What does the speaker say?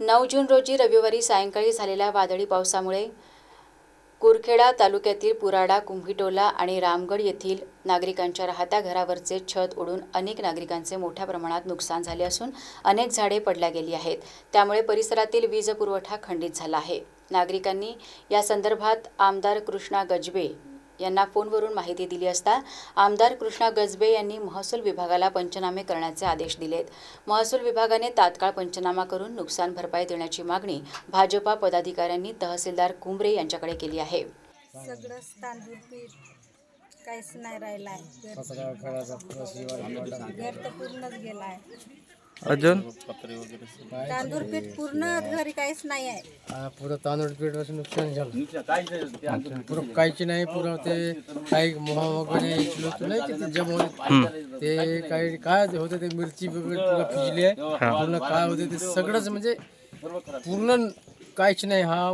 नऊ जून रोजी रविवारी सायंकाळी झालेल्या वादळी पावसामुळे कुरखेडा तालुक्यातील पुराडा कुंभिटोला आणि रामगड येथील नागरिकांच्या राहत्या घरावरचे छत उडून अनेक नागरिकांचे मोठ्या प्रमाणात नुकसान झाले असून अनेक झाडे पडल्या गेली आहेत. त्यामुळे परिसरातील वीज पुरवठा खंडित झाला आहे. नागरिकांनी या संदर्भात आमदार कृष्णा गजबे यांना फोनवरून माहिती दिली असता आमदार कृष्णा गजबे यांनी महसूल विभागाला पंचनामे करण्याचे आदेश दिलेत. महसूल विभागाने तात्काळ पंचनामा करून नुकसान भरपाई देण्याची मागणी भाजपा पदाधिकाऱ्यांनी तहसीलदार कुंबरे यांच्याकडे केली आहे. काहीच नाही राहिलं आहे घर तर पूर्णच गेलं आहे अजून? तांदूळ पीठ पूर्ण घरी काहीच नाही आहे. हा, पुरं तांदूळ पीठ असं नुकसान झालं. पुरं काहीच नाही पुरं ते काही मोहा वगैरे इचलं होतं नाही का ते जम होते ते काही काय होते ते मिरची वगैरे पुरं फिजली आहे. पूर्ण काय होते ते सगळंच म्हणजे पूर्ण काहीच नाही हा